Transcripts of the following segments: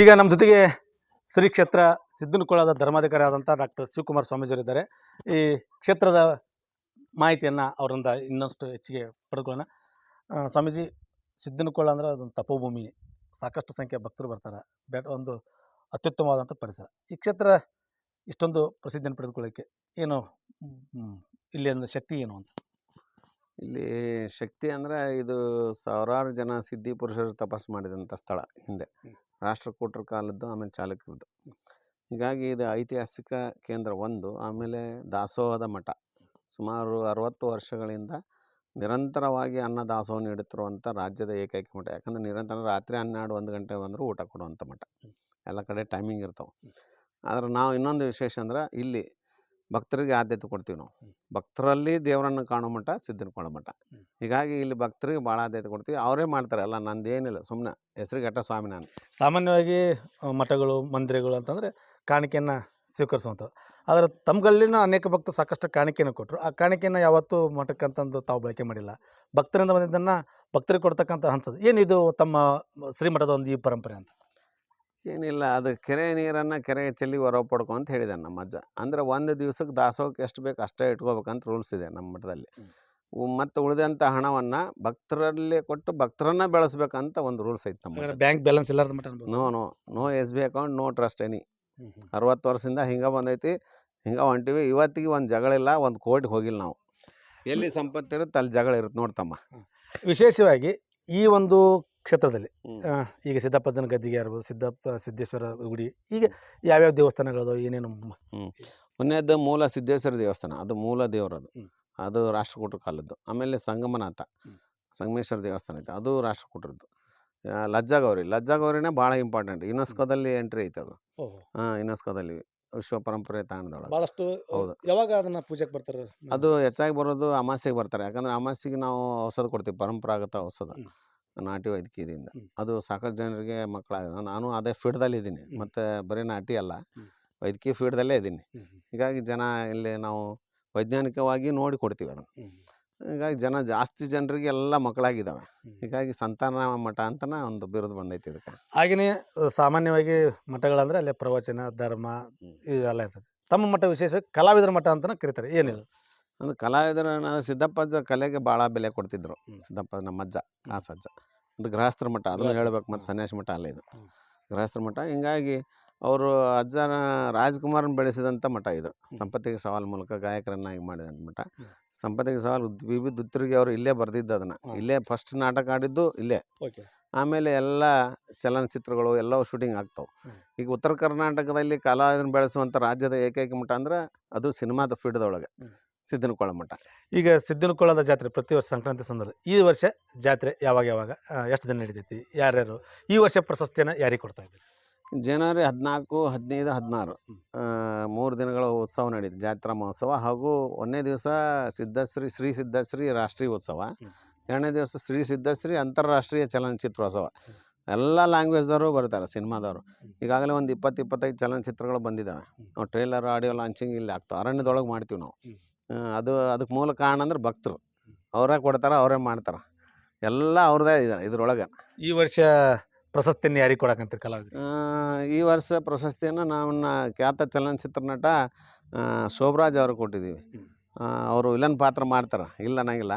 ಈಗ ನಮ್ಮ ಜೊತೆಗೆ ಶ್ರೀ ಕ್ಷೇತ್ರ ಸಿದ್ದನಕೊಳದ ಧರ್ಮಾಧಿಕಾರಿ ಆದಂಥ ಡಾಕ್ಟರ್ ಶಿವಕುಮಾರ್ ಸ್ವಾಮೀಜಿಯವರಿದ್ದಾರೆ. ಈ ಕ್ಷೇತ್ರದ ಮಾಹಿತಿಯನ್ನು ಅವರಿಂದ ಇನ್ನಷ್ಟು ಹೆಚ್ಚಿಗೆ ಪಡೆದುಕೊಳ್ಳೋಣ. ಸ್ವಾಮೀಜಿ ಸಿದ್ದನಕೊಳ ಅಂದರೆ ಅದೊಂದು ತಪೋಭೂಮಿ. ಸಾಕಷ್ಟು ಸಂಖ್ಯೆಯ ಭಕ್ತರು ಬರ್ತಾರೆ. ಬೆಟ್ ಒಂದು ಅತ್ಯುತ್ತಮವಾದಂಥ ಪರಿಸರ. ಈ ಕ್ಷೇತ್ರ ಇಷ್ಟೊಂದು ಪ್ರಸಿದ್ಧಿಯನ್ನು ಪಡೆದುಕೊಳ್ಳೋಕ್ಕೆ ಏನು ಇಲ್ಲಿ ಒಂದು ಶಕ್ತಿ ಏನು ಅಂತ? ಇಲ್ಲಿ ಶಕ್ತಿ ಅಂದರೆ ಇದು ಸಾವಿರಾರು ಜನ ಸಿದ್ಧಿ ಪುರುಷರು ತಪಸ್ಸು ಮಾಡಿದಂಥ ಸ್ಥಳ ಹಿಂದೆ. ರಾಷ್ಟ್ರಕೂಟರ ಕಾಲದ್ದು, ಆಮೇಲೆ ಚಾಲುಕ್ಯರದ್ದು. ಹೀಗಾಗಿ ಇದು ಐತಿಹಾಸಿಕ ಕೇಂದ್ರ ಒಂದು, ಆಮೇಲೆ ದಾಸೋಹದ ಮಠ. ಸುಮಾರು ಅರವತ್ತು ವರ್ಷಗಳಿಂದ ನಿರಂತರವಾಗಿ ಅನ್ನ ದಾಸೋಹ ನೀಡುತ್ತಿರುವಂಥ ರಾಜ್ಯದ ಏಕೈಕ ಮಠ. ಯಾಕಂದರೆ ನಿರಂತರ ರಾತ್ರಿ ಹನ್ನೆರಡು, ಒಂದು ಗಂಟೆ ಬಂದರೂ ಊಟ ಕೊಡುವಂಥ ಮಠ. ಎಲ್ಲ ಕಡೆ ಟೈಮಿಂಗ್ ಇರ್ತವೆ. ಆದರೆ ನಾವು ಇನ್ನೊಂದು ವಿಶೇಷ ಅಂದ್ರೆ ಇಲ್ಲಿ ಭಕ್ತರಿಗೆ ಆದ್ಯತೆ ಕೊಡ್ತೀವಿ ನಾವು. ಭಕ್ತರಲ್ಲಿ ದೇವರನ್ನು ಕಾಣೋ ಮಠ ಸಿದ್ಧನ ಮಠ ಮಟ್ಟ. ಹೀಗಾಗಿ ಇಲ್ಲಿ ಭಕ್ತರಿಗೆ ಭಾಳ ಆದ್ಯತೆ ಕೊಡ್ತೀವಿ. ಅವರೇ ಮಾಡ್ತಾರೆ. ಅಲ್ಲ ನಂದೇನಿಲ್ಲ ಸುಮ್ಮನೆ ಹೆಸರು ಘಟ್ಟ ಸ್ವಾಮಿ ನಾನು. ಸಾಮಾನ್ಯವಾಗಿ ಮಠಗಳು ಮಂದಿರಗಳು ಅಂತಂದರೆ ಕಾಣಿಕೆಯನ್ನು ಸ್ವೀಕರಿಸುವಂಥದ್ದು. ಆದರೆ ತಮ್ಗಲ್ಲಿನ ಅನೇಕ ಭಕ್ತರು ಸಾಕಷ್ಟು ಕಾಣಿಕೆಯನ್ನು ಕೊಟ್ಟರು. ಆ ಕಾಣಿಕೆಯನ್ನು ಯಾವತ್ತೂ ಮಠಕ್ಕಂತಂದು ತಾವು ಬಳಕೆ ಮಾಡಿಲ್ಲ. ಭಕ್ತರಿಂದ ಬಂದಿದ್ದನ್ನು ಭಕ್ತರಿಗೆ ಕೊಡ್ತಕ್ಕಂಥ ಹಂಸದ್ದು ಏನಿದು ತಮ್ಮ ಶ್ರೀಮಠದ ಒಂದು ಈ ಪರಂಪರೆ ಅಂತ? ಏನಿಲ್ಲ ಅದು ಕೆರೆ ನೀರನ್ನು ಕೆರೆ ಚೆಲ್ಲಿ ಹೊರ ಪಡ್ಕೊ ಅಂತ ಹೇಳಿದೆ ನಮ್ಮ ಅಜ್ಜ. ಅಂದರೆ ಒಂದು ದಿವ್ಸಕ್ಕೆ ದಾಸೋಹಕ್ಕೆ ಎಷ್ಟು ಬೇಕು ಅಷ್ಟೇ ಇಟ್ಕೋಬೇಕಂತ ರೂಲ್ಸ್ ಇದೆ ನಮ್ಮ ಮಠದಲ್ಲಿ. ಮತ್ತು ಉಳಿದಂಥ ಹಣವನ್ನು ಭಕ್ತರಲ್ಲೇ ಕೊಟ್ಟು ಭಕ್ತರನ್ನ ಬೆಳೆಸ್ಬೇಕಂತ ಒಂದು ರೂಲ್ಸ್ ಐತೆ ನಮ್ಮ ಬ್ಯಾಂಕ್ ಬ್ಯಾಲೆನ್ಸ್ ಇಲ್ಲ no no no S B account no trust any. ಅರವತ್ತು ವರ್ಷದಿಂದ ಹಿಂಗೆ ಬಂದೈತಿ ಹಿಂಗೆ ಹೊಂಟಿವಿ ಇವತ್ತಿಗೆ ಒಂದು ಜಗಳಿಲ್ಲ ಒಂದು ಕೋಟಿಗೆ ಹೋಗಿಲ್ಲ ನಾವು. ಎಲ್ಲಿ ಸಂಪತ್ತಿರುತ್ತೆ ಅಲ್ಲಿ ಜಗಳ ಇರುತ್ತೆ ನೋಡ್ತಮ್ಮ ವಿಶೇಷವಾಗಿ ಈ ಒಂದು ಕ್ಷೇತ್ರದಲ್ಲಿ. ಈಗ ಸಿದ್ದಪ್ಪಜ್ಜನ ಗದ್ದಿಗೆ ಇರ್ಬೋದು ಸಿದ್ದಪ್ಪ ಸಿದ್ದೇಶ್ವರ ಗುಡಿ ಈಗ ಯಾವ್ಯಾವ ದೇವಸ್ಥಾನಗಳದು ಏನೇನು ಮೊನ್ನೆದ್ದು ಮೂಲ ಸಿದ್ದೇಶ್ವರ ದೇವಸ್ಥಾನ ಅದು ಮೂಲ ದೇವರದು. ಅದು ಅದು ರಾಷ್ಟ್ರಕೂಟ ಕಾಲದ್ದು. ಆಮೇಲೆ ಸಂಗಮನಾಥ ಸಂಗಮೇಶ್ವರ ದೇವಸ್ಥಾನ ಐತೆ ಅದು ರಾಷ್ಟ್ರಕೂಟರದ್ದು. ಲಜ್ಜಾಗೌರಿ ಲಜ್ಜಾಗೌರಿನೇ ಭಾಳ ಇಂಪಾರ್ಟೆಂಟ್ ಯುನೆಸ್ಕೋದಲ್ಲಿ ಎಂಟ್ರಿ ಐತೆ ಅದು. ಹಾಂ ಯುನೆಸ್ಕೋದಲ್ಲಿ ವಿಶ್ವ ಪರಂಪರೆ ತಾಣದೊಳಗೆ. ಭಾಳಷ್ಟು ಹೌದು. ಯಾವಾಗ ಅದನ್ನ ಪೂಜೆಗೆ ಬರ್ತಾರೆ? ಅದು ಹೆಚ್ಚಾಗಿ ಬರೋದು ಅಮಾಸೆಗೆ ಬರ್ತಾರೆ. ಯಾಕಂದ್ರೆ ಅಮಾಸೆಗೆ ನಾವು ಔಷಧ ಕೊಡ್ತೀವಿ ಪರಂಪರಾಗತ ಔಷಧ. ನಾಟಿ ವೈದ್ಯಕೀಯದಿಂದ. ಅದು ಸಾಕಷ್ಟು ಜನರಿಗೆ ಮಕ್ಕಳಾಗ ನಾನು ಅದೇ ಫೀಲ್ಡ್ದಲ್ಲಿದ್ದೀನಿ. ಮತ್ತು ಬರೀ ನಾಟಿ ಅಲ್ಲ ವೈದ್ಯಕೀಯ ಫೀಡ್ದಲ್ಲೇ ಇದ್ದೀನಿ. ಹೀಗಾಗಿ ಜನ ಇಲ್ಲಿ ನಾವು ವೈಜ್ಞಾನಿಕವಾಗಿ ನೋಡಿ ಕೊಡ್ತೀವಿ ಅದನ್ನು. ಹೀಗಾಗಿ ಜನ ಜಾಸ್ತಿ ಜನರಿಗೆ ಎಲ್ಲ ಮಕ್ಕಳಾಗಿದ್ದಾವೆ. ಹೀಗಾಗಿ ಸಂತಾನ ಮಠ ಅಂತನ ಒಂದು ಬಿರುದು ಬಂದೈತಿ ಇದಕ್ಕೆ. ಹಾಗೆಯೇ ಸಾಮಾನ್ಯವಾಗಿ ಮಠಗಳಂದರೆ ಅಲ್ಲೇ ಪ್ರವಚನ ಧರ್ಮ. ಇದೆಲ್ಲ ಇರ್ತದೆ. ತಮ್ಮ ಮಠ ವಿಶೇಷವಾಗಿ ಕಲಾವಿದರ ಮಠ ಅಂತಲೇ ಕರೀತಾರೆ ಏನಿದು ಅಂದ್ರೆ ಕಲಾವಿದರ ಸಿದ್ದಪ್ಪಜ್ಜ ಕಲೆಗೆ ಭಾಳ ಬೆಲೆ ಕೊಡ್ತಿದ್ರು. ಸಿದ್ದಪ್ಪ ನಮ್ಮ ಅಜ್ಜ ಕಾಸಜ್ಜ. ಅದು ಗೃಹಸ್ಥರ ಮಠ ಅದನ್ನು ಹೇಳ್ಬೇಕು ಮತ್ತು. ಸನ್ಯಾಸಿ ಮಠ ಅಲ್ಲ ಇದು. ಗೃಹಸ್ಥರ ಮಠ. ಹಿಂಗಾಗಿ ಅವರು ಅಜ್ಜನ ರಾಜ್ಕುಮಾರನ್ ಬೆಳೆಸಿದಂಥ ಮಠ ಇದು. ಸಂಪತ್ತಿಗೆ ಸವಾಲ್ ಮೂಲಕ ಗಾಯಕರನ್ನಾಗಿ ಮಾಡಿದಂಥ ಮಠ. ಸಂಪತ್ತಿಗೆ ಸವಾಲ್ ಬಿ ಬಿ ದುತ್ತರಿಗೆ ಅವರು ಇಲ್ಲೇ ಬರೆದಿದ್ದು ಅದನ್ನು. ಇಲ್ಲೇ ಫಸ್ಟ್ ನಾಟಕ ಆಡಿದ್ದು ಇಲ್ಲೇ. ಆಮೇಲೆ ಎಲ್ಲ ಚಲನಚಿತ್ರಗಳು ಎಲ್ಲವೂ ಶೂಟಿಂಗ್ ಆಗ್ತಾವೆ. ಈಗ ಉತ್ತರ ಕರ್ನಾಟಕದಲ್ಲಿ ಕಲಾವಿದನ ಬೆಳೆಸುವಂಥ ರಾಜ್ಯದ ಏಕೈಕ ಮಠ ಅಂದ್ರೆ ಅದು ಸಿನಿಮಾದ ಫೀಲ್ಡ್ದೊಳಗೆ. ಸಿದ್ದನಕೊಳ ಮಠ ಈಗ ಸಿದ್ದನಕೊಳದ ಜಾತ್ರೆ ಪ್ರತಿ ವರ್ಷ ಸಂಕ್ರಾಂತಿ ಸಂದರ್ಭ ಈ ವರ್ಷ ಜಾತ್ರೆ ಯಾವಾಗ ಯಾವಾಗ ಎಷ್ಟು ದಿನ ನಡೀತೈತಿ ಯಾರ್ಯಾರು ಈ ವರ್ಷ ಪ್ರಶಸ್ತಿಯನ್ನ ಯಾರಿಗೆ ಕೊಡ್ತಾ ಇದ್ದೀರಿ? ಜನವರಿ ಹದಿನಾಲ್ಕು ಹದಿನೈದು ಹದಿನಾರು. ಮೂರು ದಿನಗಳ ಉತ್ಸವ ನಡೀತು ಜಾತ್ರಾ ಮಹೋತ್ಸವ ಹಾಗೂ ಒಂದನೇ ದಿವಸ ಸಿದ್ಧಶ್ರೀ ಶ್ರೀ ಸಿದ್ಧಶ್ರೀ ರಾಷ್ಟ್ರೀಯ ಉತ್ಸವ ಎರಡನೇ ದಿವಸ ಶ್ರೀ ಸಿದ್ಧಶ್ರೀ ಅಂತಾರಾಷ್ಟ್ರೀಯ ಚಲನಚಿತ್ರೋತ್ಸವ. ಎಲ್ಲ ಲ್ಯಾಂಗ್ವೇಜ್ದವರು ಬರ್ತಾರೆ ಸಿನಿಮಾದವರು. ಈಗಾಗಲೇ ಒಂದು ಇಪ್ಪತ್ತು ಇಪ್ಪತ್ತೈದು ಚಲನಚಿತ್ರಗಳು ಬಂದಿದ್ದಾವೆ ಅವು ನಾವು ಟ್ರೇಲರ್ ಆಡಿಯೋ ಲಾಂಚಿಂಗ್ ಇಲ್ಲಿ ಆಗ್ತಾವೆ. ಅರಣ್ಯದೊಳಗೆ ಮಾಡ್ತೀವಿ ನಾವು. ಅದು ಅದಕ್ಕೆ ಮೂಲ ಕಾರಣ ಅಂದ್ರೆ ಭಕ್ತರು. ಅವರೇ ಕೊಡ್ತಾರೆ ಅವರೇ ಮಾಡ್ತಾರೆ. ಎಲ್ಲ ಅವ್ರದ್ದೇ ಇದ್ದಾರೆ ಇದ್ರೊಳಗೆ. ಈ ವರ್ಷ ಪ್ರಶಸ್ತಿಯನ್ನು ಯಾರಿಗೆ ಕೊಡಕಂತೀರಿ ಕಲಾವಿದ್ರು ಈ ವರ್ಷ ಪ್ರಶಸ್ತಿಯನ್ನು ನಾವನ್ನ ಖ್ಯಾತ ಚಲನಚಿತ್ರ ನಟ ಶೋಭರಾಜ್ ಅವರು ಕೊಟ್ಟಿದ್ದೀವಿ ಅವರು ವಿಲನ್ ಪಾತ್ರ ಮಾಡ್ತಾರೆ. ಇಲ್ಲ ಅನ್ನಂಗಿಲ್ಲ.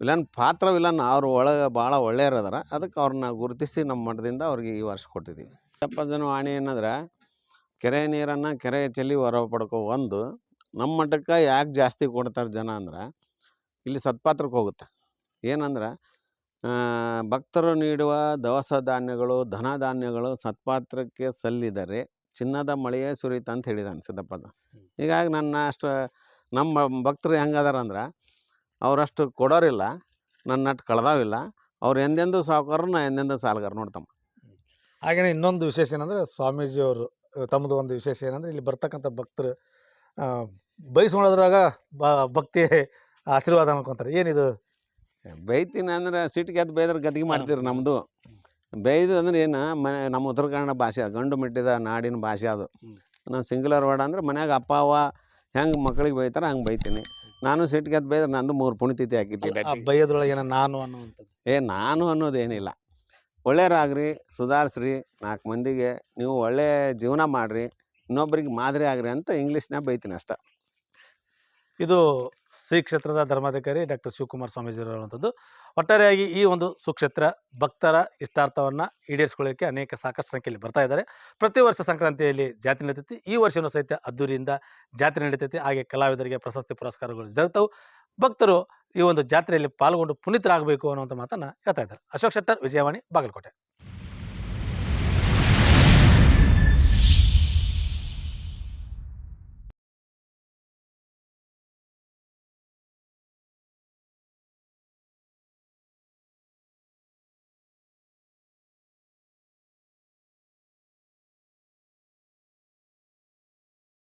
ವಿಲನ್ ಪಾತ್ರ ವಿಲನ್ ಅವರು ಒಳಗೆ ಭಾಳ ಒಳ್ಳೆಯರದಾರ ಅದಕ್ಕೆ ಅವ್ರನ್ನ ಗುರುತಿಸಿ ನಮ್ಮ ಮಠದಿಂದ ಅವ್ರಿಗೆ ಈ ವರ್ಷ ಕೊಟ್ಟಿದ್ದೀವಿ ತಪ್ಪದನ ವಾಣಿ ಏನಂದ್ರೆ ಕೆರೆ ನೀರನ್ನು ಕೆರೆ ಚೆಲ್ಲಿ ಹೊರ ಪಡ್ಕೊ ಒಂದು ನಮ್ಮ ಮಠಕ್ಕೆ ಯಾಕೆ ಜಾಸ್ತಿ ಕೊಡ್ತಾರೆ ಜನ ಅಂದ್ರೆ ಇಲ್ಲಿ ಸತ್ಪಾತ್ರಕ್ಕೆ ಹೋಗುತ್ತೆ. ಏನಂದ್ರೆ ಭಕ್ತರು ನೀಡುವ ದವಸ ಧಾನ್ಯಗಳು ಧನ ಧಾನ್ಯಗಳು ಸತ್ಪಾತ್ರಕ್ಕೆ ಸಲ್ಲಿದರೆ ಚಿನ್ನದ ಮಳೆಯೇ ಸುರಿತ ಅಂತ ಹೇಳಿದಾನೆ ಸಿದ್ದಪ್ಪದ. ಹೀಗಾಗಿ ನನ್ನ ಅಷ್ಟು ನಮ್ಮ ಭಕ್ತರು ಹೆಂಗದಾರ ಅಂದ್ರೆ ಅವರಷ್ಟು ಕೊಡೋರಿಲ್ಲ ನನ್ನ ಅಷ್ಟು ಕಳ್ದಾವಿಲ್ಲ ಅವ್ರು ಎಂದೆಂದು ಸಾವುಕಾರರು ನಾ ಎಂದೆಂದು ಸಾಲಗಾರ ನೋಡ್ತಮ್ಮ. ಹಾಗೆಯೇ ಇನ್ನೊಂದು ವಿಶೇಷ ಏನಂದರೆ ಸ್ವಾಮೀಜಿಯವರು ತಮ್ಮದು ಒಂದು ವಿಶೇಷ ಏನಂದರೆ ಇಲ್ಲಿ ಬರ್ತಕ್ಕಂಥ ಭಕ್ತರು ಆ, ಬಯಸ್ಕೊಳ್ಳೋದ್ರಾಗ ಬ ಭಕ್ತಿ ಆಶೀರ್ವಾದ ಅನ್ಕೊಂತಾರೆ ಏನಿದು? ಬೈತೀನಿ ಅಂದ್ರೆ ಸಿಟ್ಟಿಗೆ ಗೆದ್ದು ಬೈದ್ರೆ ಗದ್ದಿಗೆ ಮಾಡ್ತೀರಿ ನಮ್ಮದು ಬೈದು ಅಂದ್ರೆ ಏನು ಮನೆ ನಮ್ಮ ಉತ್ತರ ಕನ್ನಡ ಭಾಷೆ ಅದು, ಗಂಡು ಮೆಟ್ಟಿದ ನಾಡಿನ ಭಾಷೆ ಅದು. ನಾವು ಸಿಂಗುಲರ್ ವರ್ಡ್ ಅಂದ್ರೆ ಮನ್ಯಾಗ ಅಪ್ಪ ಅವ್ವ ಹೆಂಗೆ ಮಕ್ಕಳಿಗೆ ಬೈತಾರೆ ಹಂಗೆ ಬೈತೀನಿ. ನಾನು ಸಿಟ್ಟಿಗೆ ಗೆದ್ದು ಬೈದ್ರೆ ನಂದು ಮೂರು ಪುಣಿತಿಥಿ ಹಾಕಿದ್ದೆ ಆ ಬೈಯೋದ್ರೊಳಗೆ ಏನೋ ನಾನು ಅನ್ನುವಂಥದ್ದು? ಏ ನಾನು ಅನ್ನೋದೇನಿಲ್ಲ. ಒಳ್ಳೆಯರಾಗ್ರಿ ಸುಧಾರಿಸ್ರಿ ನಾಲ್ಕು ಮಂದಿಗೆ ನೀವು ಒಳ್ಳೆಯ ಜೀವನ ಮಾಡಿರಿ. ಇನ್ನೊಬ್ರಿಗೆ ಮಾದರಿ ಆಗ್ರಿ ಅಂತ ಇಂಗ್ಲೀಷ್ನಾಗ ಬೈತೀನಿ ಅಷ್ಟೆ. ಇದು ಶ್ರೀ ಕ್ಷೇತ್ರದ ಧರ್ಮಾಧಿಕಾರಿ ಡಾಕ್ಟರ್ ಶಿವಕುಮಾರ್ ಸ್ವಾಮೀಜಿ ಹೇಳುವಂಥದ್ದು ಒಟ್ಟಾರೆಯಾಗಿ ಈ ಒಂದು ಸುಕ್ಷೇತ್ರ ಭಕ್ತರ ಇಷ್ಟಾರ್ಥವನ್ನು ಈಡೇರಿಸ್ಕೊಳ್ಳೋಕ್ಕೆ ಅನೇಕ ಸಾಕಷ್ಟು ಸಂಖ್ಯೆಯಲ್ಲಿ ಬರ್ತಾ ಇದ್ದಾರೆ. ಪ್ರತಿ ವರ್ಷ ಸಂಕ್ರಾಂತಿಯಲ್ಲಿ ಜಾತ್ರೆ ನಡೀತೈತಿ. ಈ ವರ್ಷವೂ ಸಹಿತ ಅದ್ದೂರಿಯಿಂದ ಜಾತ್ರೆ ನಡೀತೈತಿ. ಹಾಗೆ ಕಲಾವಿದರಿಗೆ ಪ್ರಶಸ್ತಿ ಪುರಸ್ಕಾರಗಳು ಜರುಗ್ತವು ಭಕ್ತರು ಈ ಒಂದು ಜಾತ್ರೆಯಲ್ಲಿ ಪಾಲ್ಗೊಂಡು ಪುನೀತರಾಗಬೇಕು ಅನ್ನುವಂಥ ಮಾತನ್ನು ಹೇಳ್ತಾ ಇದ್ದಾರೆ. ಅಶೋಕ್ ಶೆಟ್ಟರ್, ವಿಜಯವಾಣಿ, ಬಾಗಲಕೋಟೆ.